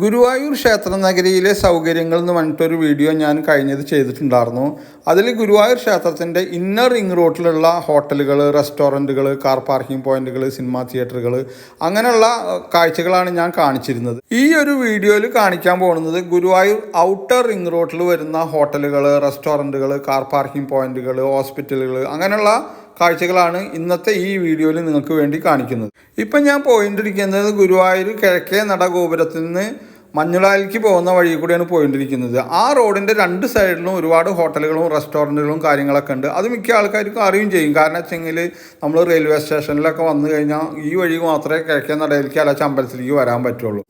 ഗുരുവായൂർ ക്ഷേത്ര നഗരിയിലെ സൗകര്യങ്ങൾ എന്ന് പറഞ്ഞിട്ടൊരു വീഡിയോ ഞാൻ കഴിഞ്ഞത് ചെയ്തിട്ടുണ്ടായിരുന്നു. അതിൽ ഗുരുവായൂർ ക്ഷേത്രത്തിന്റെ ഇന്നർ റിംഗ് റോട്ടിലുള്ള ഹോട്ടലുകൾ റെസ്റ്റോറന്റുകൾ കാർ പാർക്കിംഗ് പോയിന്റുകൾ സിനിമാ തിയേറ്ററുകൾ അങ്ങനെയുള്ള കാഴ്ചകളാണ് ഞാൻ കാണിച്ചിരുന്നത്. ഈ ഒരു വീഡിയോയിൽ കാണിക്കാൻ പോകുന്നത് ഗുരുവായൂർ ഔട്ടർ റിംഗ് റോട്ടിൽ വരുന്ന ഹോട്ടലുകൾ റെസ്റ്റോറന്റുകൾ കാർ പാർക്കിംഗ് പോയിന്റുകൾ ഹോസ്പിറ്റലുകൾ അങ്ങനെയുള്ള കാഴ്ചകളാണ് ഇന്നത്തെ ഈ വീഡിയോയിൽ നിങ്ങൾക്ക് വേണ്ടി കാണിക്കുന്നത്. ഇപ്പം ഞാൻ പോയിട്ടിരിക്കുന്നത് ഗുരുവായൂർ കിഴക്കേ നട ഗോപുരത്തിൽ നിന്ന് മഞ്ഞുളാലിക്ക് പോകുന്ന വഴി കൂടിയാണ് പോയിട്ടിരിക്കുന്നത് ആ റോഡിന്റെ രണ്ട് സൈഡിലും ഒരുപാട് ഹോട്ടലുകളും റെസ്റ്റോറന്റുകളും കാര്യങ്ങളൊക്കെ ഉണ്ട്. അത് മിക്ക ആൾക്കാർക്കും അറിയും ചെയ്യും. കാരണം വെച്ചെങ്കിൽ നമ്മൾ റെയിൽവേ സ്റ്റേഷനിലൊക്കെ വന്നു കഴിഞ്ഞാൽ ഈ വഴി മാത്രമേ കിഴക്കേ നടയിലേക്ക് അല്ല അമ്പലത്തിലേക്ക് വരാൻ പറ്റുള്ളൂ.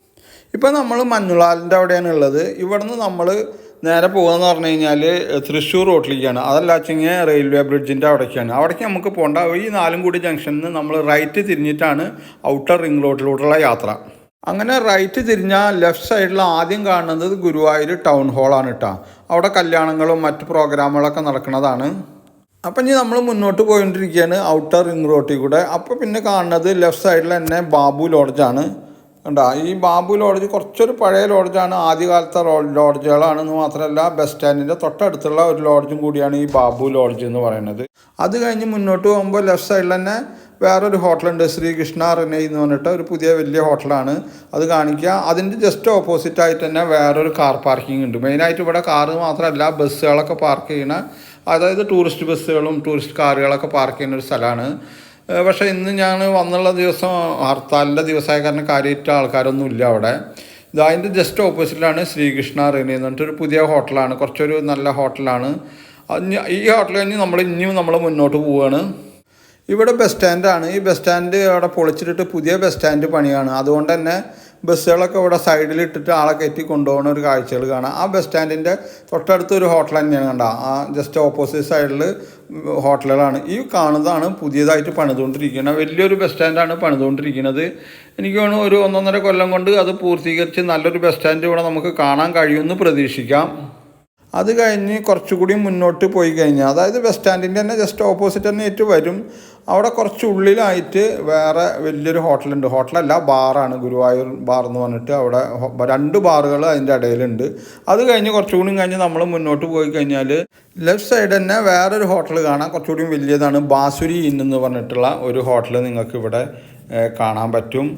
ഇപ്പം നമ്മൾ മഞ്ഞുളാലിന്റെ അവിടെയാണ് ഉള്ളത്. ഇവിടുന്ന് നമ്മൾ നേരെ പോകുന്നതെന്ന് പറഞ്ഞു കഴിഞ്ഞാൽ തൃശ്ശൂർ റോട്ടിലേക്കാണ്. അതല്ല വെച്ചെങ്കിൽ റെയിൽവേ ബ്രിഡ്ജിന്റെ അവിടേക്കാണ്. അവിടേക്ക് നമുക്ക് പോകേണ്ട ഈ നാലും കൂടി ജംഗ്ഷനിൽ നിന്ന് നമ്മൾ റൈറ്റ് തിരിഞ്ഞിട്ടാണ് ഔട്ടർ റിംഗ് റോഡിലൂടെയുള്ള യാത്ര. അങ്ങനെ റൈറ്റ് തിരിഞ്ഞാൽ ലെഫ്റ്റ് സൈഡിൽ ആദ്യം കാണുന്നത് ഗുരുവായൂർ ടൗൺ ഹാളാണ് കേട്ടോ അവിടെ കല്യാണങ്ങളും മറ്റ് പ്രോഗ്രാമുകളൊക്കെ നടക്കുന്നതാണ്. അപ്പം ഇനി നമ്മൾ മുന്നോട്ട് പോയിക്കൊണ്ടിരിക്കുകയാണ് ഔട്ടർ റിംഗ് റോട്ടിൽ കൂടെ. അപ്പോൾ പിന്നെ കാണുന്നത് ലെഫ്റ്റ് സൈഡിൽ തന്നെ ബാബു ലോഡ്ജാണ്. കണ്ടോ? ഈ ബാബു ലോഡ്ജ് കുറച്ചൊരു പഴയ ലോഡ്ജാണ്. ആദ്യകാലത്തെ ലോഡ്ജുകളാണെന്ന് മാത്രമല്ല ബസ് സ്റ്റാൻഡിന്റെ തൊട്ടടുത്തുള്ള ഒരു ലോഡ്ജും കൂടിയാണ് ഈ ബാബു ലോഡ്ജ് എന്ന് പറയുന്നത്. അത് കഴിഞ്ഞ് മുന്നോട്ട് പോകുമ്പോൾ ലെഫ്റ്റ് സൈഡിൽ തന്നെ വേറൊരു ഹോട്ടലുണ്ട് ശ്രീകൃഷ്ണ റിനെ എന്ന് പറഞ്ഞിട്ട് ഒരു പുതിയ വലിയ ഹോട്ടലാണ്. അത് കാണിക്കുക. അതിന്റെ ജസ്റ്റ് ഓപ്പോസിറ്റ് ആയിട്ട് തന്നെ വേറൊരു കാർ പാർക്കിംഗ് ഉണ്ട്. മെയിനായിട്ട് ഇവിടെ കാറ് മാത്രമല്ല ബസ്സുകളൊക്കെ പാർക്ക് ചെയ്യണ അതായത് ടൂറിസ്റ്റ് ബസ്സുകളും ടൂറിസ്റ്റ് കാറുകളൊക്കെ പാർക്ക് ചെയ്യുന്ന ഒരു സ്ഥലമാണ്. പക്ഷേ ഇന്ന് ഞാൻ വന്നുള്ള ദിവസം ഹർത്താലിന്റെ ദിവസമായ കാരണം കാര്യമായിട്ട് ആൾക്കാരൊന്നും ഇല്ല അവിടെ. ഇത് അതിന്റെ ജസ്റ്റ് ഓപ്പോസിറ്റിലാണ് ശ്രീകൃഷ്ണ റെനി എന്ന് പറഞ്ഞിട്ടൊരു പുതിയ ഹോട്ടലാണ്. കുറച്ചൊരു നല്ല ഹോട്ടലാണ്. ഈ ഹോട്ടൽ കഴിഞ്ഞ് നമ്മൾ ഇനിയും നമ്മൾ മുന്നോട്ട് പോവുകയാണ് ഇവിടെ ബസ് സ്റ്റാൻഡാണ് ഈ ബസ് സ്റ്റാൻഡ് അവിടെ പൊളിച്ചിട്ടിട്ട് പുതിയ ബസ് സ്റ്റാൻഡ് പണിയാണ്. അതുകൊണ്ട് തന്നെ ബസ്സുകളൊക്കെ ഇവിടെ സൈഡിൽ ഇട്ടിട്ട് ആളെ കയറ്റി കൊണ്ടുപോകുന്ന ഒരു കാഴ്ചകൾ കാണാം. ആ ബസ് സ്റ്റാൻഡിന്റെ തൊട്ടടുത്ത് ഒരു ഹോട്ടൽ തന്നെയാണ് കണ്ട. ആ ജസ്റ്റ് ഓപ്പോസിറ്റ് സൈഡിൽ ഹോട്ടലുകളാണ് ഈ കാണുന്നതാണ് പുതിയതായിട്ട് പണിതുകൊണ്ടിരിക്കുന്നത്. വലിയൊരു ബസ് സ്റ്റാൻഡാണ് പണിതുകൊണ്ടിരിക്കുന്നത്. എനിക്ക് തോന്നുന്നു ഒരു ഒന്നൊന്നര കൊല്ലം കൊണ്ട് അത് പൂർത്തീകരിച്ച് നല്ലൊരു ബസ് സ്റ്റാൻഡ് ഇവിടെ നമുക്ക് കാണാൻ കഴിയുമെന്ന് പ്രതീക്ഷിക്കാം. അത് കഴിഞ്ഞ് കുറച്ചുകൂടി മുന്നോട്ട് പോയി കഴിഞ്ഞാൽ അതായത് ബസ് സ്റ്റാൻഡിന്റെ തന്നെ ജസ്റ്റ് ഓപ്പോസിറ്റ് തന്നെ ആയിട്ട് വരും. അവിടെ കുറച്ച് ഉള്ളിലായിട്ട് വേറെ വലിയൊരു ഹോട്ടലുണ്ട്. ഹോട്ടലല്ല ബാറാണ്. ഗുരുവായൂർ ബാർ എന്ന് പറഞ്ഞിട്ട് അവിടെ രണ്ട് ബാറുകൾ അതിന്റെ ഇടയിലുണ്ട്. അത് കഴിഞ്ഞ് കുറച്ചുകൂടി കഴിഞ്ഞ് നമ്മൾ മുന്നോട്ട് പോയി കഴിഞ്ഞാൽ ലെഫ്റ്റ് സൈഡ് തന്നെ വേറൊരു ഹോട്ടൽ കാണാം. കുറച്ചുകൂടി വലിയതാണ്. ബാസുരി ഇൻ എന്ന് പറഞ്ഞിട്ടുള്ള ഒരു ഹോട്ടൽ നിങ്ങൾക്ക് ഇവിടെ കാണാൻ പറ്റും.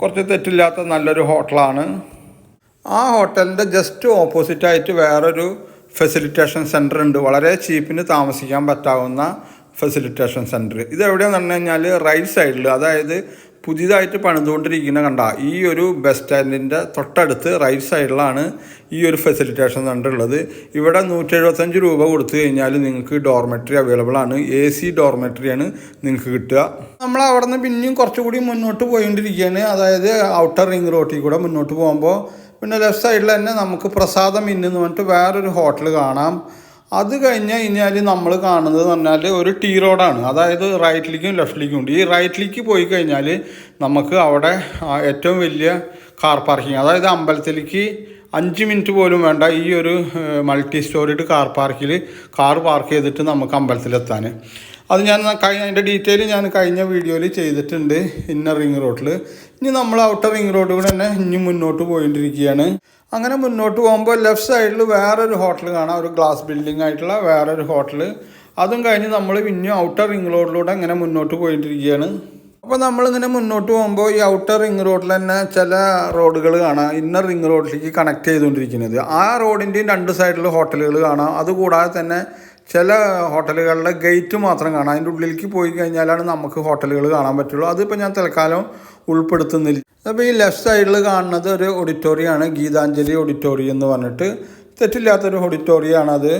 കുറച്ച് തെറ്റില്ലാത്ത നല്ലൊരു ഹോട്ടലാണ്. ആ ഹോട്ടലിന്റെ ജസ്റ്റ് ഓപ്പോസിറ്റായിട്ട് വേറൊരു ഫെസിലിറ്റേഷൻ സെന്റർ ഉണ്ട് വളരെ ചീപ്പിന് താമസിക്കാൻ പറ്റാവുന്ന ഫെസിലിറ്റേഷൻ സെന്റർ ഇത് എവിടെയാണെന്ന് പറഞ്ഞു കഴിഞ്ഞാൽ റൈറ്റ് സൈഡിൽ അതായത് പുതിയതായിട്ട് പണിതുകൊണ്ടിരിക്കുന്ന കണ്ട ഈ ഒരു ബസ് സ്റ്റാൻഡിന്റെ തൊട്ടടുത്ത് റൈറ്റ് സൈഡിലാണ് ഈ ഒരു ഫെസിലിറ്റേഷൻ സെന്റർ ഉള്ളത്. ഇവിടെ നൂറ്റി എഴുപത്തഞ്ച് രൂപ കൊടുത്തു കഴിഞ്ഞാൽ നിങ്ങൾക്ക് ഡോർമെട്രി അവൈലബിൾ ആണ്. എ സി ഡോർമെട്രിയാണ് നിങ്ങൾക്ക് കിട്ടുക. നമ്മൾ അവിടെ നിന്ന് പിന്നെയും കുറച്ചുകൂടി മുന്നോട്ട് പോയിക്കൊണ്ടിരിക്കുകയാണ്. അതായത് ഔട്ടർ റിംഗ് റോട്ടിൽ കൂടെ മുന്നോട്ട് പോകുമ്പോൾ പിന്നെ ലെഫ്റ്റ് സൈഡിൽ തന്നെ നമുക്ക് പ്രസാദം ഇന്നെന്ന് പറഞ്ഞിട്ട് വേറൊരു ഹോട്ടൽ കാണാം. അത് കഴിഞ്ഞ് കഴിഞ്ഞാൽ നമ്മൾ കാണുന്നത് എന്ന് പറഞ്ഞാൽ ഒരു ടീ റോഡാണ് അതായത് റൈറ്റിലേക്കും ലെഫ്റ്റിലേക്കും ഉണ്ട്. ഈ റൈറ്റിലേക്ക് പോയി കഴിഞ്ഞാൽ നമുക്ക് അവിടെ ഏറ്റവും വലിയ കാർ പാർക്കിംഗ് അതായത് അമ്പലത്തിലേക്ക് അഞ്ച് മിനിറ്റ് പോലും വേണ്ട ഈ ഒരു മൾട്ടി സ്റ്റോറിഡ് കാർ പാർക്കിൽ കാർ പാർക്ക് ചെയ്തിട്ട് നമുക്ക് അമ്പലത്തിലെത്താൻ അത് ഞാൻ കഴിഞ്ഞ അതിന്റെ ഡീറ്റെയിൽ ഞാൻ കഴിഞ്ഞ വീഡിയോയിൽ ചെയ്തിട്ടുണ്ട്. ഇന്നർ റിംഗ് റോഡിൽ ഇനി നമ്മൾ ഔട്ടർ റിംഗ് റോഡ് കൂടെ തന്നെ ഇനി മുന്നോട്ട് പോയിട്ടിരിക്കുകയാണ്. അങ്ങനെ മുന്നോട്ട് പോകുമ്പോൾ ലെഫ്റ്റ് സൈഡിൽ വേറൊരു ഹോട്ടൽ കാണാം. ഒരു ഗ്ലാസ് ബിൽഡിംഗ് ആയിട്ടുള്ള വേറൊരു ഹോട്ടൽ അതും കഴിഞ്ഞ് നമ്മൾ പിന്നെയും ഔട്ടർ റിംഗ് റോഡിലൂടെ അങ്ങനെ മുന്നോട്ട് പോയിട്ടിരിക്കുകയാണ്. അപ്പോൾ നമ്മളിങ്ങനെ മുന്നോട്ട് പോകുമ്പോൾ ഈ ഔട്ടർ റിംഗ് റോഡിൽ തന്നെ ചില റോഡുകൾ കാണാം. ഇന്നർ റിംഗ് റോഡിലേക്ക് കണക്ട് ചെയ്തുകൊണ്ടിരിക്കുന്നത്. ആ റോഡിന്റെയും രണ്ട് സൈഡിൽ ഹോട്ടലുകൾ കാണാം. അതുകൂടാതെ തന്നെ ചില ഹോട്ടലുകളുടെ ഗേറ്റ് മാത്രം കാണാം. അതിന്റെ ഉള്ളിലേക്ക് പോയി കഴിഞ്ഞാലാണ് നമുക്ക് ഹോട്ടലുകൾ കാണാൻ പറ്റുള്ളൂ. അതിപ്പോൾ ഞാൻ തൽക്കാലം ഉൾപ്പെടുത്തുന്നില്ല. അപ്പോൾ ഈ ലെഫ്റ്റ് സൈഡിൽ കാണുന്നത് ഒരു ഓഡിറ്റോറിയമാണ്. ഗീതാഞ്ജലി ഓഡിറ്റോറിയം എന്ന് പറഞ്ഞിട്ട്. തെറ്റില്ലാത്തൊരു ഓഡിറ്റോറിയമാണത്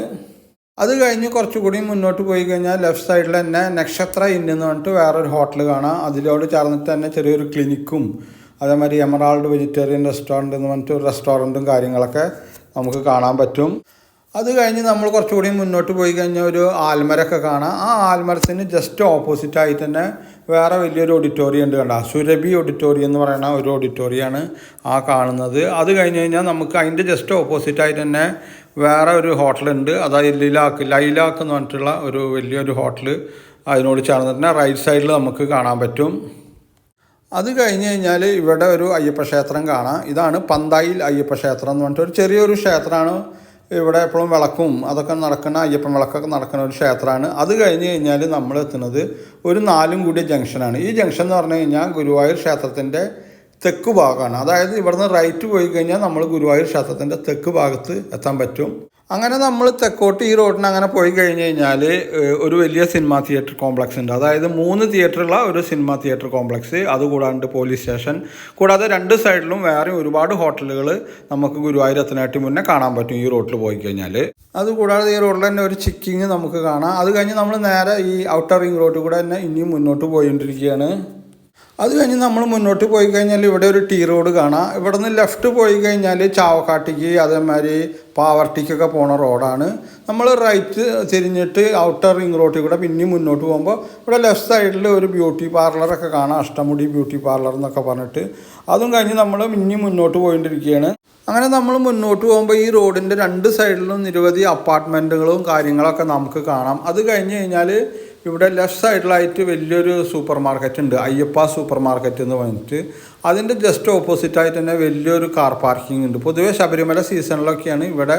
അത്. കഴിഞ്ഞ് കുറച്ചുകൂടി മുന്നോട്ട് പോയി കഴിഞ്ഞാൽ ലെഫ്റ്റ് സൈഡിൽ തന്നെ നക്ഷത്ര ഇന്ന് എന്ന് പറഞ്ഞിട്ട് വേറൊരു ഹോട്ടൽ കാണാം. അതിലോട് ചേർന്നിട്ട് തന്നെ ചെറിയൊരു ക്ലിനിക്കും അതേമാതിരി എമറാൾഡ് വെജിറ്റേറിയൻ റെസ്റ്റോറന്റ് എന്ന് പറഞ്ഞിട്ട് ഒരു റെസ്റ്റോറന്റും കാര്യങ്ങളൊക്കെ നമുക്ക് കാണാൻ പറ്റും. അത് കഴിഞ്ഞ് നമ്മൾ കുറച്ചുകൂടി മുന്നോട്ട് പോയി കഴിഞ്ഞാൽ ഒരു ആൽമരൊക്കെ കാണാം. ആ ആൽമരത്തിന് ജസ്റ്റ് ഓപ്പോസിറ്റായി തന്നെ വേറെ വലിയൊരു ഓഡിറ്റോറിയം ഉണ്ട് കണ്ട? സുരഭി ഓഡിറ്റോറിയം എന്ന് പറയുന്ന ഒരു ഓഡിറ്റോറിയമാണ് ആ കാണുന്നത്. അത് കഴിഞ്ഞ് കഴിഞ്ഞാൽ നമുക്ക് അതിന്റെ ജസ്റ്റ് ഓപ്പോസിറ്റായി തന്നെ വേറെ ഒരു ഹോട്ടലുണ്ട് അതായത് ലൈലാക്ക് ലൈലാക്ക് എന്ന് പറഞ്ഞിട്ടുള്ള ഒരു വലിയൊരു ഹോട്ടൽ അതിനോട് ചേർന്ന് തന്നെ റൈറ്റ് സൈഡിൽ നമുക്ക് കാണാൻ പറ്റും. അത് കഴിഞ്ഞ് കഴിഞ്ഞാൽ ഇവിടെ ഒരു അയ്യപ്പക്ഷേത്രം കാണാം. ഇതാണ് പന്തായിൽ അയ്യപ്പക്ഷേത്രം എന്ന് പറഞ്ഞിട്ട് ഒരു ചെറിയൊരു ക്ഷേത്രമാണ്. ഇവിടെ എപ്പോഴും വിളക്കും അതൊക്കെ നടക്കുന്ന അയ്യപ്പൻ വിളക്കൊക്കെ നടക്കുന്ന ഒരു ക്ഷേത്രമാണ്. അത് കഴിഞ്ഞ് കഴിഞ്ഞാൽ നമ്മൾ എത്തുന്നത് ഒരു നാലും കൂടിയ ജംഗ്ഷനാണ്. ഈ ജംഗ്ഷൻ എന്ന് പറഞ്ഞു കഴിഞ്ഞാൽ ഗുരുവായൂർ ക്ഷേത്രത്തിന്റെ തെക്ക് ഭാഗമാണ്. അതായത് ഇവിടുന്ന് റൈറ്റ് പോയി കഴിഞ്ഞാൽ നമ്മൾ ഗുരുവായൂർ ക്ഷേത്രത്തിന്റെ തെക്ക് ഭാഗത്ത് എത്താൻ പറ്റും. അങ്ങനെ നമ്മൾ തെക്കോട്ട് ഈ റോഡിന് അങ്ങനെ പോയി കഴിഞ്ഞ് കഴിഞ്ഞാൽ ഒരു വലിയ സിനിമ തിയേറ്റർ കോംപ്ലക്സ് ഉണ്ട്. അതായത് മൂന്ന് തിയേറ്ററുള്ള ഒരു സിനിമ തിയേറ്റർ കോംപ്ലക്സ്. അതുകൂടാണ്ട് പോലീസ് സ്റ്റേഷൻ. കൂടാതെ രണ്ട് സൈഡിലും വേറെ ഒരുപാട് ഹോട്ടലുകൾ നമുക്ക് ഗുരുവായൂർ എത്തനാട്ടി മുന്നേ കാണാൻ പറ്റും ഈ റോഡിൽ പോയി കഴിഞ്ഞാൽ അതുകൂടാതെ ഈ റോഡിൽ തന്നെ ഒരു ചിക്കിങ് നമുക്ക് കാണാം. അത് കഴിഞ്ഞ് നമ്മൾ നേരെ ഈ ഔട്ടർ റിംഗ് റോഡിൽ കൂടെ തന്നെ ഇനിയും മുന്നോട്ട് പോയിക്കൊണ്ടിരിക്കുകയാണ്. അത് കഴിഞ്ഞ് നമ്മൾ മുന്നോട്ട് പോയി കഴിഞ്ഞാൽ ഇവിടെ ഒരു ടീ റോഡ് കാണാം. ഇവിടെ നിന്ന് ലെഫ്റ്റ് പോയി കഴിഞ്ഞാൽ ചാവക്കാട്ടിക്ക് അതേമാതിരി പാവർട്ടിക്കൊക്കെ പോണ റോഡാണ്. നമ്മൾ റൈറ്റ് തിരിഞ്ഞിട്ട് ഔട്ടർ റിംഗ് റോഡിൽ കൂടെ പിന്നെയും മുന്നോട്ട് പോകുമ്പോൾ ഇവിടെ ലെഫ്റ്റ് സൈഡിൽ ഒരു ബ്യൂട്ടി പാർലറൊക്കെ കാണാം. അഷ്ടമുടി ബ്യൂട്ടി പാർലർ എന്നൊക്കെ പറഞ്ഞിട്ട്. അതും കഴിഞ്ഞ് നമ്മൾ പിന്നെയും മുന്നോട്ട് പോയിണ്ടിരിക്കുകയാണ് അങ്ങനെ നമ്മൾ മുന്നോട്ട് പോകുമ്പോൾ ഈ റോഡിന്റെ രണ്ട് സൈഡിലും നിരവധി അപ്പാർട്ട്മെന്റുകളും കാര്യങ്ങളൊക്കെ നമുക്ക് കാണാം. അത് കഴിഞ്ഞ് കഴിഞ്ഞാൽ ഇവിടെ ലെഫ്റ്റ് സൈഡിലായിട്ട് വലിയൊരു സൂപ്പർ മാർക്കറ്റ് ഉണ്ട്. അയ്യപ്പ സൂപ്പർ മാർക്കറ്റ് എന്ന് പറഞ്ഞിട്ട്. അതിന്റെ ജസ്റ്റ് ഓപ്പോസിറ്റായിട്ട് തന്നെ വലിയൊരു കാർ പാർക്കിംഗ് ഉണ്ട്. പൊതുവേ ശബരിമല സീസണിലൊക്കെയാണ് ഇവിടെ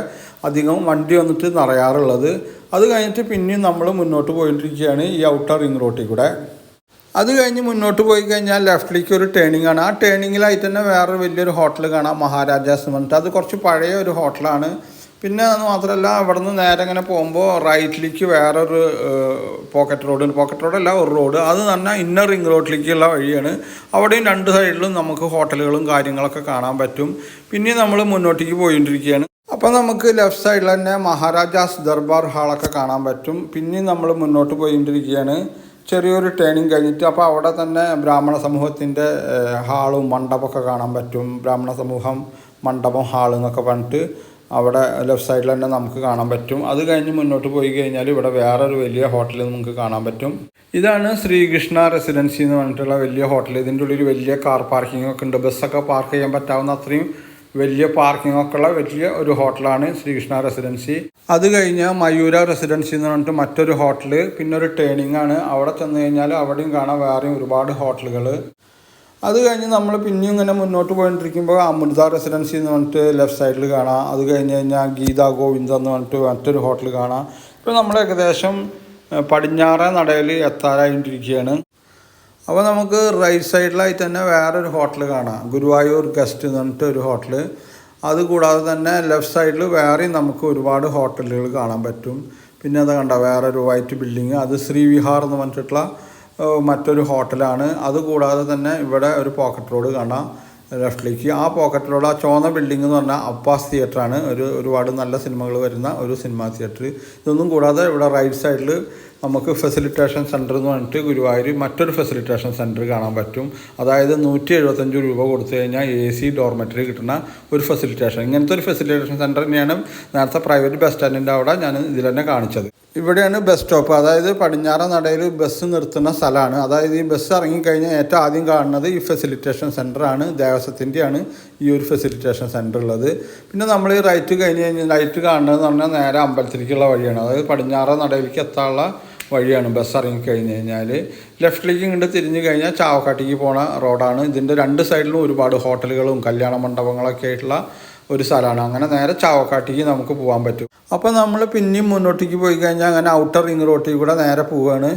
അധികം വണ്ടി വന്നിട്ട് നിറയാറുള്ളത്. അത് കഴിഞ്ഞിട്ട് പിന്നെയും നമ്മൾ മുന്നോട്ട് പോയിട്ടിരിക്കുകയാണ് ഈ ഔട്ടർ റിംഗ് റോട്ടിൽ കൂടെ. അത് കഴിഞ്ഞ് മുന്നോട്ട് പോയി കഴിഞ്ഞാൽ ലെഫ്റ്റിലേക്ക് ഒരു ടേണിംഗ് ആണ്. ആ ടേണിങ്ങിലായിട്ട് തന്നെ വേറെ വലിയൊരു ഹോട്ടൽ കാണാം. മഹാരാജാസ് എന്ന് പറഞ്ഞിട്ട്. അത് കുറച്ച് പഴയ ഒരു ഹോട്ടലാണ് പിന്നെ അത് മാത്രമല്ല അവിടെ നിന്ന് നേരെ ഇങ്ങനെ പോകുമ്പോൾ റൈറ്റിലേക്ക് വേറൊരു പോക്കറ്റ് റോഡ് പോക്കറ്റ് റോഡല്ല ഒരു റോഡ് അത് തന്നെ ഇന്നർ റിംഗ് റോഡിലേക്കുള്ള വഴിയാണ്. അവിടെയും രണ്ട് സൈഡിലും നമുക്ക് ഹോട്ടലുകളും കാര്യങ്ങളൊക്കെ കാണാൻ പറ്റും. പിന്നെ നമ്മൾ മുന്നോട്ടേക്ക് പോയിണ്ടിരിക്കുകയാണ് അപ്പോൾ നമുക്ക് ലെഫ്റ്റ് സൈഡിൽ തന്നെ മഹാരാജാസ് ദർബാർ ഹാളൊക്കെ കാണാൻ പറ്റും. പിന്നെ നമ്മൾ മുന്നോട്ട് പോയിണ്ടിരിക്കുകയാണ് ചെറിയൊരു ട്രെയിനിങ് കഴിഞ്ഞിട്ട് അപ്പോൾ അവിടെ തന്നെ ബ്രാഹ്മണ സമൂഹത്തിന്റെ ഹാളും മണ്ഡപമൊക്കെ കാണാൻ പറ്റും. ബ്രാഹ്മണ സമൂഹം മണ്ഡപം ഹാൾ എന്നൊക്കെ പറഞ്ഞിട്ട് അവിടെ ലെഫ്റ്റ് സൈഡിൽ തന്നെ നമുക്ക് കാണാൻ പറ്റും. അത് കഴിഞ്ഞ് മുന്നോട്ട് പോയി കഴിഞ്ഞാൽ ഇവിടെ വേറൊരു വലിയ ഹോട്ടൽ നമുക്ക് കാണാൻ പറ്റും. ഇതാണ് ശ്രീകൃഷ്ണ റെസിഡൻസി എന്ന് പറഞ്ഞിട്ടുള്ള വലിയ ഹോട്ടൽ ഇതിന്റെ ഉള്ളിൽ വലിയ കാർ പാർക്കിംഗ് ഒക്കെ ഉണ്ട്. ബസ്സൊക്കെ പാർക്ക് ചെയ്യാൻ പറ്റാവുന്ന അത്രയും വലിയ പാർക്കിംഗ് ഒക്കെ ഉള്ള വലിയ ഒരു ഹോട്ടലാണ് ശ്രീകൃഷ്ണ റെസിഡൻസി അത് കഴിഞ്ഞ് മയൂര റെസിഡൻസി എന്ന് പറഞ്ഞിട്ട് മറ്റൊരു ഹോട്ടൽ പിന്നെ ഒരു ടേണിംഗ് ആണ്. അവിടെ ചെന്ന് കഴിഞ്ഞാൽ അവിടെയും കാണാൻ വേറെയും ഒരുപാട് ഹോട്ടലുകൾ അത് കഴിഞ്ഞ് നമ്മൾ പിന്നെയും ഇങ്ങനെ മുന്നോട്ട് പോയിട്ടിരിക്കുമ്പോൾ അമൃത റെസിഡൻസി എന്ന് പറഞ്ഞിട്ട് ലെഫ്റ്റ് സൈഡിൽ കാണാം. അത് കഴിഞ്ഞ് കഴിഞ്ഞാൽ ഗീതാ ഗോവിന്ദ എന്ന് പറഞ്ഞിട്ട് മറ്റൊരു ഹോട്ടൽ കാണാം. ഇപ്പോൾ നമ്മൾ ഏകദേശം പടിഞ്ഞാറ നടയിൽ എത്താറായിട്ടിരിക്കുകയാണ് അപ്പോൾ നമുക്ക് റൈറ്റ് സൈഡിലായി തന്നെ വേറൊരു ഹോട്ടൽ കാണാം. ഗുരുവായൂർ ഗസ്റ്റ് എന്ന് പറഞ്ഞിട്ട് ഒരു ഹോട്ടൽ അതുകൂടാതെ തന്നെ ലെഫ്റ്റ് സൈഡിൽ വേറെയും നമുക്ക് ഒരുപാട് ഹോട്ടലുകൾ കാണാൻ പറ്റും. പിന്നെ അത് കണ്ട വേറൊരു വൈറ്റ് ബിൽഡിങ് അത് ശ്രീവിഹാർ എന്ന് പറഞ്ഞിട്ടുള്ള മറ്റൊരു ഹോട്ടലാണ്. അതുകൂടാതെ തന്നെ ഇവിടെ ഒരു പോക്കറ്റ് റോഡ് കാണാം ലെഫ്റ്റിലേക്ക്. ആ പോക്കറ്റ് റോഡ് ആ ചുവന്ന ബിൽഡിംഗ് എന്ന് പറഞ്ഞാൽ അപ്പാസ് തിയേറ്ററാണ് ഒരു ഒരുപാട് നല്ല സിനിമകൾ വരുന്ന ഒരു സിനിമാ തിയേറ്റർ ഇതൊന്നും കൂടാതെ ഇവിടെ റൈറ്റ് സൈഡിൽ നമുക്ക് ഫെസിലിറ്റേഷൻ സെന്റർ എന്ന് പറഞ്ഞിട്ട് ഗുരുവായൂർ മറ്റൊരു ഫെസിലിറ്റേഷൻ സെന്റർ കാണാൻ പറ്റും. അതായത് നൂറ്റി എഴുപത്തഞ്ച് രൂപ കൊടുത്തു കഴിഞ്ഞാൽ എ സി ഡോർമെറ്ററി കിട്ടുന്ന ഒരു ഫെസിലിറ്റേഷൻ ഇങ്ങനത്തെ ഒരു ഫെസിലിറ്റേഷൻ സെന്റർ തന്നെയാണ് നേരത്തെ പ്രൈവറ്റ് ബസ് സ്റ്റാൻഡിന്റെ അവിടെ ഞാൻ ഇതിൽ തന്നെ കാണിച്ചത്. ഇവിടെയാണ് ബസ് സ്റ്റോപ്പ് അതായത് പടിഞ്ഞാറ നടയിൽ ബസ് നിർത്തുന്ന സ്ഥലമാണ്. അതായത് ഈ ബസ് ഇറങ്ങിക്കഴിഞ്ഞാൽ ഏറ്റവും ആദ്യം കാണുന്നത് ഈ ഫെസിലിറ്റേഷൻ സെന്ററാണ് ദേവസ്വത്തിന്റെയാണ് ഈ ഒരു ഫെസിലിറ്റേഷൻ സെന്റർ ഉള്ളത്. പിന്നെ നമ്മൾ റൈറ്റ് കഴിഞ്ഞ് കഴിഞ്ഞാൽ റൈറ്റ് കാണുന്നതെന്ന് പറഞ്ഞാൽ നേരെ അമ്പലത്തിലേക്കുള്ള വഴിയാണ്. അതായത് പടിഞ്ഞാറ നടയിലേക്ക് എത്താനുള്ള വഴിയാണ് ബസ് ഇറങ്ങി കഴിഞ്ഞ് കഴിഞ്ഞാൽ ലെഫ്റ്റിലേക്ക് ഇങ്ങോട്ട് തിരിഞ്ഞു കഴിഞ്ഞാൽ ചാവക്കാട്ടിക്ക് പോണ റോഡാണ് ഇതിന്റെ രണ്ട് സൈഡിലും ഒരുപാട് ഹോട്ടലുകളും കല്യാണ മണ്ഡപങ്ങളൊക്കെ ആയിട്ടുള്ള ഒരു സ്ഥലമാണ്. അങ്ങനെ നേരെ ചാവക്കാട്ടിക്ക് നമുക്ക് പോകാൻ പറ്റും. അപ്പോൾ നമ്മൾ പിന്നെയും മുന്നോട്ടേക്ക് പോയി കഴിഞ്ഞാൽ അങ്ങനെ ഔട്ടർ റിംഗ് റോട്ടിൽ കൂടെ നേരെ പോവുകയാണ്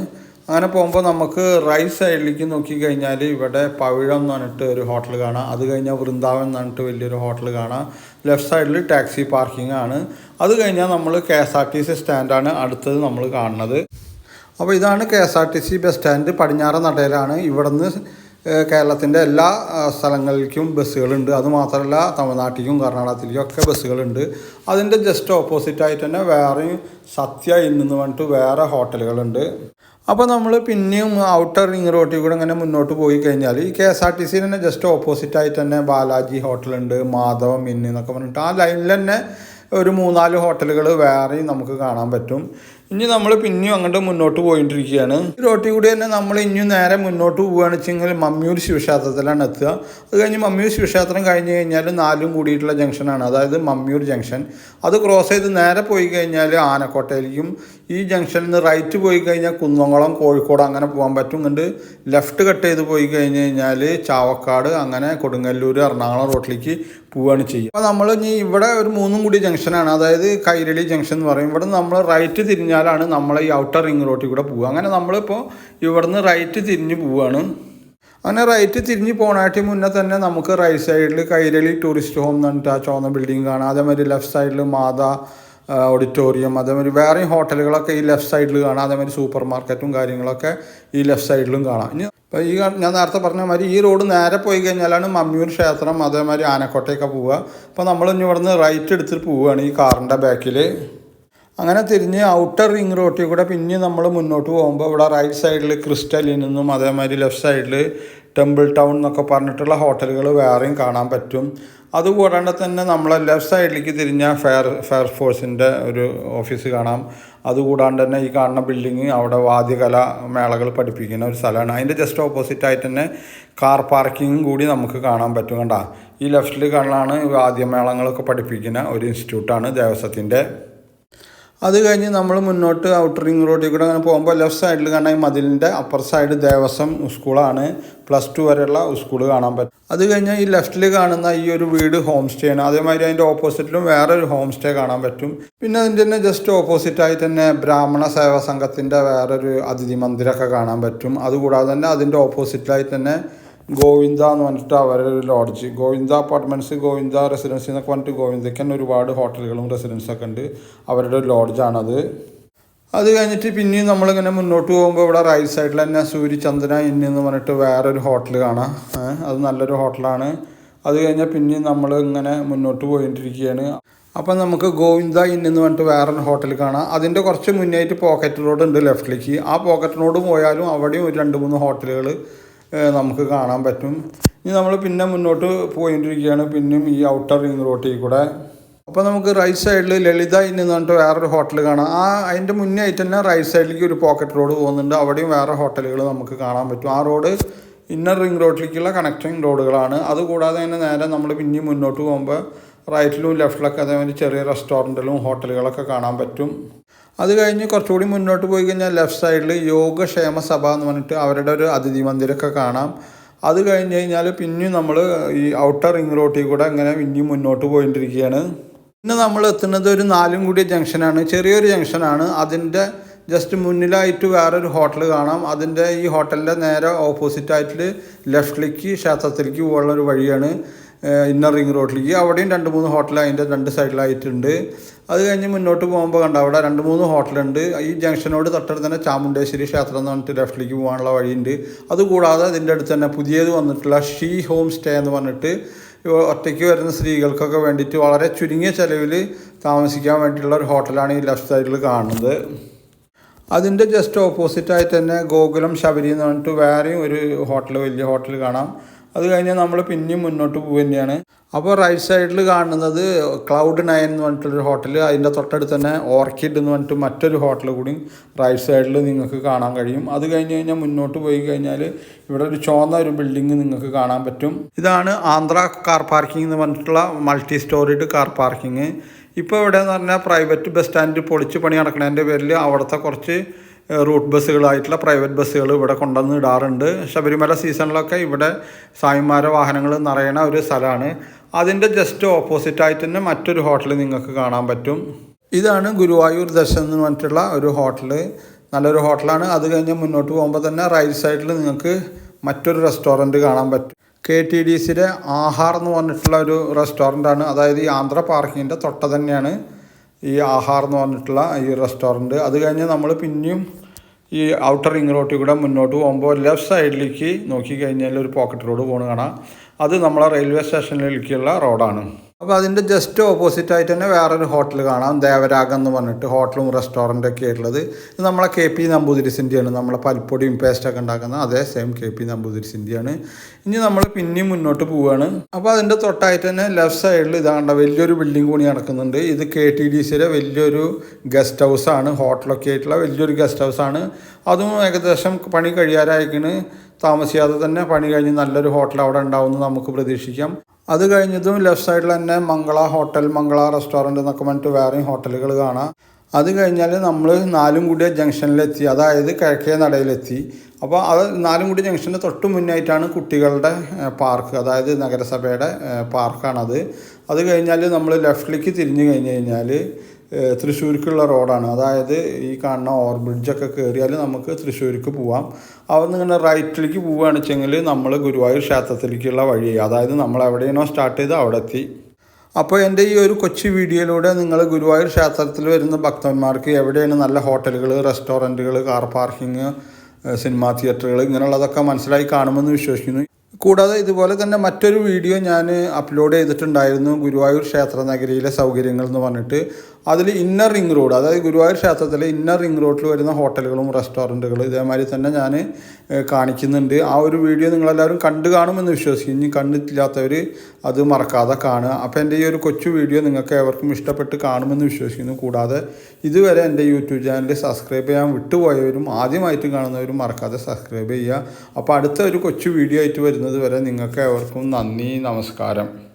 അങ്ങനെ പോകുമ്പോൾ നമുക്ക് റൈറ്റ് സൈഡിലേക്ക് നോക്കിക്കഴിഞ്ഞാൽ ഇവിടെ പവിഴം എന്ന് പറഞ്ഞിട്ട് ഒരു ഹോട്ടൽ കാണാം. അത് കഴിഞ്ഞാൽ വൃന്ദാവൻ എന്ന് പറഞ്ഞിട്ട് വലിയൊരു ഹോട്ടൽ കാണാം. ലെഫ്റ്റ് സൈഡിൽ ടാക്സി പാർക്കിംഗ് ആണ്. അത് കഴിഞ്ഞാൽ നമ്മൾ K S R T C സ്റ്റാൻഡാണ് അടുത്തത് നമ്മൾ കാണുന്നത്. അപ്പോൾ ഇതാണ് K S R T C bus stand പടിഞ്ഞാറൻ നടയിലാണ്. ഇവിടുന്ന് കേരളത്തിന്റെ എല്ലാ സ്ഥലങ്ങളിലേക്കും ബസ്സുകളുണ്ട്. അതുമാത്രമല്ല തമിഴ്നാട്ടിലേക്കും കർണാടകത്തിലേക്കും ഒക്കെ ബസ്സുകളുണ്ട്. അതിന്റെ ജസ്റ്റ് ഓപ്പോസിറ്റായിട്ട് തന്നെ വേറെയും സത്യ ഇന്ന് പറഞ്ഞിട്ട് വേറെ ഹോട്ടലുകളുണ്ട്. അപ്പോൾ നമ്മൾ പിന്നെയും ഔട്ടർ റിംഗ് റോട്ടിൽ കൂടെ ഇങ്ങനെ മുന്നോട്ട് പോയി കഴിഞ്ഞാൽ ഈ കെ എസ് ആർ ടി സിന് തന്നെ ജസ്റ്റ് ഓപ്പോസിറ്റായിട്ട് തന്നെ ബാലാജി ഹോട്ടലുണ്ട് മാധവം ഇന്ന് എന്നൊക്കെ പറഞ്ഞിട്ട് ആ ലൈനിൽ തന്നെ ഒരു മൂന്നാൽ ഹോട്ടലുകൾ വേറെയും നമുക്ക് കാണാൻ പറ്റും. ഇനി നമ്മൾ പിന്നെയും അങ്ങോട്ട് മുന്നോട്ട് പോയിട്ടിരിക്കുകയാണ്. ഈ റോട്ടിൽ കൂടി തന്നെ നമ്മൾ ഇനിയും നേരെ മുന്നോട്ട് പോവുകയാണ് വെച്ചെങ്കിൽ മമ്മിയൂർ ശിവക്ഷേത്രത്തിലാണ് എത്തുക. അത് കഴിഞ്ഞ് മമ്മിയൂർ ശിവക്ഷേത്രം കഴിഞ്ഞ് കഴിഞ്ഞാൽ നാലും കൂടിയിട്ടുള്ള ജംഗ്ഷനാണ്. അതായത് മമ്മിയൂർ ജംഗ്ഷൻ. അത് ക്രോസ് ചെയ്ത് നേരെ പോയി കഴിഞ്ഞാൽ ആനക്കോട്ടയിലേക്കും ഈ ജംഗ്ഷനിൽ നിന്ന് റൈറ്റ് പോയി കഴിഞ്ഞാൽ കുന്നംകുളം കോഴിക്കോട് അങ്ങനെ പോകാൻ പറ്റും. കണ്ട് ലെഫ്റ്റ് കട്ട് ചെയ്ത് പോയി കഴിഞ്ഞ് കഴിഞ്ഞാൽ ചാവക്കാട് അങ്ങനെ കൊടുങ്ങല്ലൂർ എറണാകുളം റോട്ടിലേക്ക് പോവുകയാണ് ചെയ്യുക. അപ്പോൾ നമ്മൾ ഇനി ഇവിടെ ഒരു മൂന്നും കൂടി ജംഗ്ഷനാണ് അതായത് കൈരളി ജംഗ്ഷൻ എന്ന് പറയും. ഇവിടെ നമ്മൾ റൈറ്റ് തിരിഞ്ഞാലാണ് നമ്മൾ ഈ ഔട്ടർ റിംഗ് റോട്ടിൽ കൂടെ പോവുക. അങ്ങനെ നമ്മളിപ്പോൾ ഇവിടുന്ന് റൈറ്റ് തിരിഞ്ഞ് പോവുകയാണ് അങ്ങനെ റൈറ്റ് തിരിഞ്ഞ് പോണാട്ടി മുന്നേ തന്നെ നമുക്ക് റൈറ്റ് സൈഡിൽ കൈരളി ടൂറിസ്റ്റ് ഹോം എന്ന് പറഞ്ഞിട്ട് ആ ചുവന്ന ബിൽഡിംഗ് കാണാം. അതേമാതിരി ലെഫ്റ്റ് സൈഡിൽ മാതാ ഓഡിറ്റോറിയം അതേമാതിരി വേറെയും ഹോട്ടലുകളൊക്കെ ഈ ലെഫ്റ്റ് സൈഡിൽ കാണാം. അതേമാതിരി സൂപ്പർ മാർക്കറ്റും കാര്യങ്ങളൊക്കെ ഈ ലെഫ്റ്റ് സൈഡിലും കാണാം. ഇനി ഇപ്പോൾ ഈ ഞാൻ നേരത്തെ പറഞ്ഞ മാതിരി ഈ റോഡ് നേരെ പോയി കഴിഞ്ഞാലാണ് മമ്മിയൂർ ക്ഷേത്രം അതേമാതിരി ആനക്കോട്ടയൊക്കെ പോവുക. അപ്പോൾ നമ്മൾ ഇനി ഇവിടുന്ന് റൈറ്റ് എടുത്തിട്ട് പോവുകയാണ് ഈ കാറിന്റെ ബാക്കിൽ അങ്ങനെ തിരിഞ്ഞ് ഔട്ടർ റിംഗ് റോട്ടിൽ കൂടെ പിന്നെ നമ്മൾ മുന്നോട്ട് പോകുമ്പോൾ ഇവിടെ റൈറ്റ് സൈഡിൽ ക്രിസ്റ്റലിൽ നിന്നും അതേമാതിരി ലെഫ്റ്റ് സൈഡിൽ ടെമ്പിൾ ടൗൺ എന്നൊക്കെ പറഞ്ഞിട്ടുള്ള ഹോട്ടലുകൾ വേറെയും കാണാൻ പറ്റും. അതുകൂടാണ്ട് തന്നെ നമ്മൾ ലെഫ്റ്റ് സൈഡിലേക്ക് തിരിഞ്ഞ ഫയർ ഫയർഫോഴ്സിന്റെ ഒരു ഓഫീസ് കാണാം. അതുകൂടാണ്ട് തന്നെ ഈ കാണുന്ന ബിൽഡിങ് അവിടെ വാദ്യകല മേളകൾ പഠിപ്പിക്കുന്ന ഒരു സ്ഥലമാണ്. അതിന്റെ ജസ്റ്റ് ഓപ്പോസിറ്റായിട്ട് തന്നെ കാർ പാർക്കിങ്ങും കൂടി നമുക്ക് കാണാൻ പറ്റും കണ്ട. ഈ ലെഫ്റ്റിൽ കാണാനാണ് വാദ്യമേളങ്ങളൊക്കെ പഠിപ്പിക്കുന്ന ഒരു ഇൻസ്റ്റിറ്റ്യൂട്ടാണ് ദേവസ്വത്തിന്റെ അത് കഴിഞ്ഞ് നമ്മൾ മുന്നോട്ട് ഔട്ടർ റിംഗ് റോഡിൽ കൂടെ അങ്ങനെ പോകുമ്പോൾ ലെഫ്റ്റ് സൈഡിൽ കാണാൻ മതിലിന്റെ അപ്പർ സൈഡ് ദേവസ്വം സ്കൂളാണ്. പ്ലസ് ടു വരെയുള്ള സ്കൂൾ കാണാൻ പറ്റും. അത് കഴിഞ്ഞ് ഈ ലെഫ്റ്റിൽ കാണുന്ന ഈ ഒരു വീട് ഹോം സ്റ്റേ ആണ്. അതേമാതിരി അതിന്റെ ഓപ്പോസിറ്റിലും വേറെ ഒരു ഹോം സ്റ്റേ കാണാൻ പറ്റും. പിന്നെ അതിന്റെ തന്നെ ജസ്റ്റ് ഓപ്പോസിറ്റായി തന്നെ ബ്രാഹ്മണ സേവാ സംഘത്തിന്റെ വേറൊരു അതിഥി മന്ദിരമൊക്കെ കാണാൻ പറ്റും. അതുകൂടാതെ തന്നെ അതിന്റെ ഓപ്പോസിറ്റിലായി തന്നെ ഗോവിന്ദ എന്ന് പറഞ്ഞിട്ട് അവരുടെ ഒരു lodge Govinda apartments Govinda residency എന്നൊക്കെ പറഞ്ഞിട്ട് ഗോവിന്ദയ്ക്ക് തന്നെ ഒരുപാട് ഹോട്ടലുകളും റെസിഡൻസൊക്കെ ഉണ്ട്. അവരുടെ ഒരു ലോഡ്ജാണത് അത് കഴിഞ്ഞിട്ട് പിന്നെയും നമ്മളിങ്ങനെ മുന്നോട്ട് പോകുമ്പോൾ ഇവിടെ റൈറ്റ് സൈഡിൽ തന്നെ സൂര്യചന്ദ്ര ഇന്ന് എന്ന് പറഞ്ഞിട്ട് വേറൊരു ഹോട്ടൽ കാണാം. അത് നല്ലൊരു ഹോട്ടലാണ് അത് കഴിഞ്ഞാൽ പിന്നെയും നമ്മൾ ഇങ്ങനെ മുന്നോട്ട് പോയിട്ടിരിക്കുകയാണ് അപ്പം നമുക്ക് ഗോവിന്ദ ഇൻ എന്ന് പറഞ്ഞിട്ട് വേറൊരു ഹോട്ടൽ കാണാം. അതിന്റെ കുറച്ച് മുന്നേറ്റ് പോക്കറ്റ് റോഡ് ഉണ്ട് ലെഫ്റ്റിലേക്ക് ആ പോക്കറ്റ് റോഡ് പോയാലും അവിടെയും ഒരു രണ്ട് മൂന്ന് ഹോട്ടലുകൾ നമുക്ക് കാണാൻ പറ്റും. ഇനി നമ്മൾ പിന്നെ മുന്നോട്ട് പോയിട്ടിരിക്കുകയാണ് പിന്നെയും ഈ ഔട്ടർ റിംഗ് റോട്ടിൽ കൂടെ. അപ്പോൾ നമുക്ക് റൈറ്റ് സൈഡിൽ ലളിത ഇന്ന് പറഞ്ഞിട്ട് വേറൊരു ഹോട്ടൽ കാണാം. ആ അതിന്റെ മുന്നേ ആയിട്ട് തന്നെ റൈറ്റ് സൈഡിലേക്ക് ഒരു പോക്കറ്റ് റോഡ് പോകുന്നുണ്ട്. അവിടെയും വേറെ ഹോട്ടലുകൾ നമുക്ക് കാണാൻ പറ്റും. ആ റോഡ് ഇന്നർ റിംഗ് റോഡിലേക്കുള്ള കണക്റ്റിംഗ് റോഡുകളാണ് അതുകൂടാതെ തന്നെ നേരെ നമ്മൾ പിന്നെയും മുന്നോട്ട് പോകുമ്പോൾ റൈറ്റിലും ലെഫ്റ്റിലൊക്കെ അതേമാതിരി ചെറിയ റെസ്റ്റോറന്റിലും ഹോട്ടലുകളൊക്കെ കാണാൻ പറ്റും. അത് കഴിഞ്ഞ് കുറച്ചുകൂടി മുന്നോട്ട് പോയി കഴിഞ്ഞാൽ ലെഫ്റ്റ് സൈഡിൽ യോഗക്ഷേമ സഭ എന്ന് പറഞ്ഞിട്ട് അവരുടെ ഒരു അതിഥി മന്ദിരമൊക്കെ കാണാം. അത് കഴിഞ്ഞ് കഴിഞ്ഞാൽ പിന്നെയും നമ്മൾ ഈ ഔട്ടർ റിംഗ് റോട്ടിൽ കൂടെ ഇങ്ങനെ പിന്നെയും മുന്നോട്ട് പോയിട്ടിരിക്കുകയാണ് പിന്നെ നമ്മൾ എത്തുന്നത് ഒരു നാലും കൂടിയ ജംഗ്ഷനാണ്. ചെറിയൊരു ജംഗ്ഷനാണ്. അതിന്റെ ജസ്റ്റ് മുന്നിലായിട്ട് വേറൊരു ഹോട്ടൽ കാണാം. അതിന്റെ ഈ ഹോട്ടലിന്റെ നേരെ ഓപ്പോസിറ്റായിട്ട് ലെഫ്റ്റിലേക്ക് ക്ഷേത്രത്തിലേക്ക് പോകാനുള്ള ഒരു വഴിയാണ് ഇന്നർ റിംഗ് റോഡിലേക്ക് അവിടെയും രണ്ട് മൂന്ന് ഹോട്ടൽ അതിന്റെ രണ്ട് സൈഡിലായിട്ടുണ്ട് അത് കഴിഞ്ഞ് മുന്നോട്ട് പോകുമ്പോൾ കണ്ട അവിടെ രണ്ട് മൂന്ന് ഹോട്ടലുണ്ട്. ഈ ജംഗ്ഷനോട് തൊട്ടടുത്ത് തന്നെ ചാമുണ്ടേശ്വരി ക്ഷേത്രം എന്ന് പറഞ്ഞിട്ട് ലെഫ്റ്റിലേക്ക് പോകാനുള്ള വഴിയുണ്ട്. അതുകൂടാതെ അതിന്റെ അടുത്ത് തന്നെ പുതിയത് വന്നിട്ടുള്ള ഷീ ഹോം സ്റ്റേ എന്ന് പറഞ്ഞിട്ട് ഒറ്റയ്ക്ക് വരുന്ന സ്ത്രീകൾക്കൊക്കെ വേണ്ടിയിട്ട് വളരെ ചുരുങ്ങിയ ചിലവിൽ താമസിക്കാൻ വേണ്ടിയിട്ടുള്ള ഒരു ഹോട്ടലാണ് ഈ ലെഫ്റ്റ് സൈഡിൽ കാണുന്നത്. അതിന്റെ ജസ്റ്റ് ഓപ്പോസിറ്റ് ആയിട്ട് തന്നെ ഗോകുലം ശബരി എന്ന് പറഞ്ഞിട്ട് വേറെയും ഒരു ഹോട്ടൽ വലിയ ഹോട്ടൽ കാണാം. അത് കഴിഞ്ഞാൽ നമ്മൾ പിന്നെയും മുന്നോട്ട് പോകുക തന്നെയാണ് അപ്പോൾ റൈറ്റ് സൈഡിൽ കാണുന്നത് ക്ലൗഡ് നയൻ എന്ന് പറഞ്ഞിട്ടൊരു ഹോട്ടൽ അതിന്റെ തൊട്ടടുത്ത് തന്നെ ഓർക്കിഡ് എന്ന് പറഞ്ഞിട്ട് മറ്റൊരു ഹോട്ടൽ കൂടി റൈറ്റ് സൈഡിൽ നിങ്ങൾക്ക് കാണാൻ കഴിയും. അത് കഴിഞ്ഞ് കഴിഞ്ഞാൽ മുന്നോട്ട് പോയി കഴിഞ്ഞാൽ ഇവിടെ ഒരു ചുവന്ന ഒരു ബിൽഡിംഗ് നിങ്ങൾക്ക് കാണാൻ പറ്റും. ഇതാണ് ആന്ധ്ര കാർ പാർക്കിംഗ് എന്ന് പറഞ്ഞിട്ടുള്ള മൾട്ടി സ്റ്റോറിഡ് കാർ പാർക്കിംഗ് ഇപ്പോൾ ഇവിടെ എന്ന് പറഞ്ഞാൽ പ്രൈവറ്റ് ബസ് സ്റ്റാൻഡ് പൊളിച്ച് പണി നടക്കുന്നതിന്റെ പേരിൽ അവിടുത്തെ കുറച്ച് റൂട്ട് ബസ്സുകളായിട്ടുള്ള പ്രൈവറ്റ് ബസ്സുകൾ ഇവിടെ കൊണ്ടുവന്ന് ഇടാറുണ്ട്. ശബരിമല സീസണിലൊക്കെ ഇവിടെ സായിമാര വാഹനങ്ങൾ നിറയണ ഒരു സ്ഥലമാണ്. അതിന്റെ ജസ്റ്റ് ഓപ്പോസിറ്റായിട്ട് തന്നെ മറ്റൊരു ഹോട്ടൽ നിങ്ങൾക്ക് കാണാൻ പറ്റും. ഇതാണ് ഗുരുവായൂർ ദർശൻ എന്ന് പറഞ്ഞിട്ടുള്ള ഒരു ഹോട്ടൽ. നല്ലൊരു ഹോട്ടലാണ്. അത് കഴിഞ്ഞ് മുന്നോട്ട് പോകുമ്പോൾ തന്നെ റൈറ്റ് സൈഡിൽ നിങ്ങൾക്ക് മറ്റൊരു റെസ്റ്റോറന്റ് കാണാൻ പറ്റും. കെ ടി ഡി സിയുടെ ആഹാർ എന്ന് പറഞ്ഞിട്ടുള്ള ഒരു റെസ്റ്റോറന്റാണ് അതായത് ഈ ആന്ധ്ര പാർക്കിങ്ങിന്റെ തൊട്ട തന്നെയാണ്. ഈ ആഹാർ എന്ന് പറഞ്ഞിട്ടുള്ള ഈ റെസ്റ്റോറന്റ്. അത് കഴിഞ്ഞ് നമ്മൾ പിന്നെയും ഈ ഔട്ടർ റിംഗ് റോട്ടിൽ കൂടെ മുന്നോട്ട് പോകുമ്പോൾ ലെഫ്റ്റ് സൈഡിലേക്ക് നോക്കിക്കഴിഞ്ഞാൽ ഒരു പോക്കറ്റ് റോഡ് പോണ് കാണാം. അത് നമ്മളെ റെയിൽവേ സ്റ്റേഷനിലേക്കുള്ള റോഡാണ്. അപ്പോൾ അതിന്റെ ജസ്റ്റ് ഓപ്പോസിറ്റ് ആയിട്ട് തന്നെ വേറൊരു ഹോട്ടൽ കാണാം ദേവരാഗം എന്ന് പറഞ്ഞിട്ട് ഹോട്ടലും റെസ്റ്റോറന്റ് ഒക്കെ ആയിട്ടുള്ളത്. ഇത് നമ്മളെ കെ പി നമ്പൂതിരിസിന്റെയാണ് നമ്മളെ പൽപ്പൊടിയും പേസ്റ്റൊക്കെ ഉണ്ടാക്കുന്ന അതേ സെയിം കെ പി നമ്പൂതിരിസിന്റെയാണ് ഇനി നമ്മൾ പിന്നെയും മുന്നോട്ട് പോവുകയാണ് അപ്പോൾ അതിന്റെ തൊട്ടായിട്ട് തന്നെ ലെഫ്റ്റ് സൈഡിൽ ഇതാണ്ട വലിയൊരു ബിൽഡിംഗ് കൂടി നടക്കുന്നുണ്ട്. ഇത് കെ ടി ഡി സിയിലെ വലിയൊരു ഗസ്റ്റ് ഹൗസാണ് ഹോട്ടലൊക്കെ ആയിട്ടുള്ള വലിയൊരു ഗസ്റ്റ് ഹൗസാണ് അതും ഏകദേശം പണി കഴിയാറായിക്കണ്. താമസിയാതെ തന്നെ പണി കഴിഞ്ഞ് നല്ലൊരു ഹോട്ടൽ അവിടെ ഉണ്ടാവുമെന്ന് നമുക്ക് പ്രതീക്ഷിക്കാം. അത് കഴിഞ്ഞതും ലെഫ്റ്റ് സൈഡിൽ തന്നെ മംഗള ഹോട്ടൽ മംഗള റെസ്റ്റോറന്റ് എന്നൊക്കെ പറഞ്ഞിട്ട് വേറെയും ഹോട്ടലുകൾ കാണാം. അത് കഴിഞ്ഞാൽ നമ്മൾ നാലും കൂടിയ ജംഗ്ഷനിലെത്തി അതായത് കിഴക്കേ നടയിലെത്തി. അപ്പോൾ അത് നാലും കൂടി ജംഗ്ഷന്റെ തൊട്ട് മുന്നായിട്ടാണ് കുട്ടികളുടെ പാർക്ക് അതായത് നഗരസഭയുടെ പാർക്കാണത്. അത് കഴിഞ്ഞാൽ നമ്മൾ ലെഫ്റ്റിലേക്ക് തിരിഞ്ഞു കഴിഞ്ഞ് കഴിഞ്ഞാൽ തൃശ്ശൂർക്കുള്ള റോഡാണ്. അതായത് ഈ കാണുന്ന ഓവർ ബ്രിഡ്ജൊക്കെ കയറിയാൽ നമുക്ക് തൃശ്ശൂർക്ക് പോവാം. അവിടെ നിന്ന് ഇങ്ങനെ റൈറ്റിലേക്ക് പോവുകയാണെന്ന് വെച്ചെങ്കിൽ നമ്മൾ ഗുരുവായൂർ ക്ഷേത്രത്തിലേക്കുള്ള വഴി അതായത് നമ്മൾ എവിടെയാണോ സ്റ്റാർട്ട് ചെയ്ത് അവിടെ എത്തി അപ്പോൾ എന്റെ ഈ ഒരു കൊച്ചു വീഡിയോയിലൂടെ നിങ്ങൾ ഗുരുവായൂർ ക്ഷേത്രത്തിൽ വരുന്ന ഭക്തന്മാർക്ക് എവിടെയാണ് നല്ല ഹോട്ടലുകൾ റെസ്റ്റോറന്റുകൾ കാർ പാർക്കിംഗ് സിനിമാ തിയേറ്ററുകൾ ഇങ്ങനെയുള്ളതൊക്കെ മനസ്സിലായി കാണുമെന്ന് വിശ്വസിക്കുന്നു. കൂടാതെ ഇതുപോലെ തന്നെ മറ്റൊരു വീഡിയോ ഞാൻ അപ്ലോഡ് ചെയ്തിട്ടുണ്ടായിരുന്നു ഗുരുവായൂർ ക്ഷേത്ര നഗരിയിലെ സൗകര്യങ്ങൾ എന്ന് പറഞ്ഞിട്ട്. അതിൽ ഇന്നർ റിംഗ് റോഡ് അതായത് ഗുരുവായൂർ ക്ഷേത്രത്തിലെ ഇന്നർ റിംഗ് റോഡിൽ വരുന്ന ഹോട്ടലുകളും റെസ്റ്റോറന്റുകളും ഇതേമാതിരി തന്നെ ഞാൻ കാണിക്കുന്നുണ്ട്. ആ ഒരു വീഡിയോ നിങ്ങളെല്ലാവരും കണ്ടു കാണുമെന്ന് വിശ്വസിക്കും ഇനി കണ്ടിട്ടില്ലാത്തവർ അത് മറക്കാതെ കാണുക. അപ്പോൾ എന്റെ ഈ ഒരു കൊച്ചു വീഡിയോ നിങ്ങൾക്ക് ഏവർക്കും ഇഷ്ടപ്പെട്ട് കാണുമെന്ന് വിശ്വസിക്കുന്നു. കൂടാതെ ഇതുവരെ എന്റെ യൂട്യൂബ് ചാനൽ സബ്സ്ക്രൈബ് ചെയ്യാൻ വിട്ടുപോയവരും ആദ്യമായിട്ട് കാണുന്നവരും മറക്കാതെ സബ്സ്ക്രൈബ് ചെയ്യുക. അപ്പോൾ അടുത്ത ഒരു കൊച്ചു വീഡിയോ ആയിട്ട് വരുന്നത് വരെ നിങ്ങൾക്ക് ഏവർക്കും നന്ദി നമസ്കാരം.